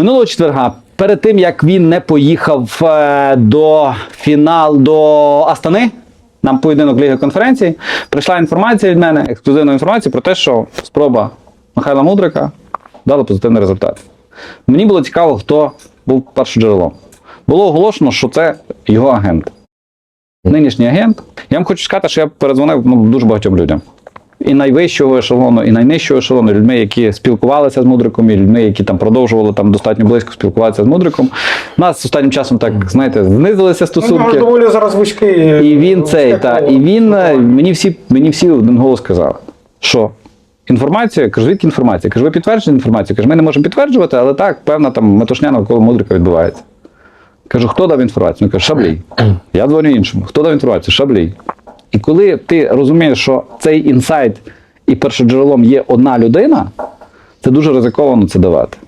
Минулого четверга, перед тим як він не поїхав е, до фінал до Астани, нам поєдинок Ліги конференції, прийшла інформація від мене, ексклюзивна інформація про те, що спроба Михайла Мудрика дала позитивний результат. Мені було цікаво, хто був першоджерелом. Було оголошено, що це його агент. Нинішній агент. Я вам хочу сказати, що я передзвонив ну, дуже багатьом людям. І найвищого ешелону, і найнижчого ешелону, людьми, які спілкувалися з мудриком, і людьми, які там продовжували там достатньо близько спілкуватися з мудриком. У нас останнім часом так, знаєте, знизилися Ну, стосунки. доволі зараз вузький. І він цей, та, і він е, мені всі, мені всі один голос сказали, що інформація, кажу, звідки інформація? Кажу, ви підтверджуєте інформацію? Кажу, ми не можемо підтверджувати, але так, певна там метушня навколо мудрика відбувається. Кажу, хто дав інформацію? Він каже, Шаблій. Я дзвоню іншому. Хто дав інформацію? Шаблій. І коли ти розумієш, що цей інсайт і першоджерелом є одна людина, це дуже ризиковано це давати.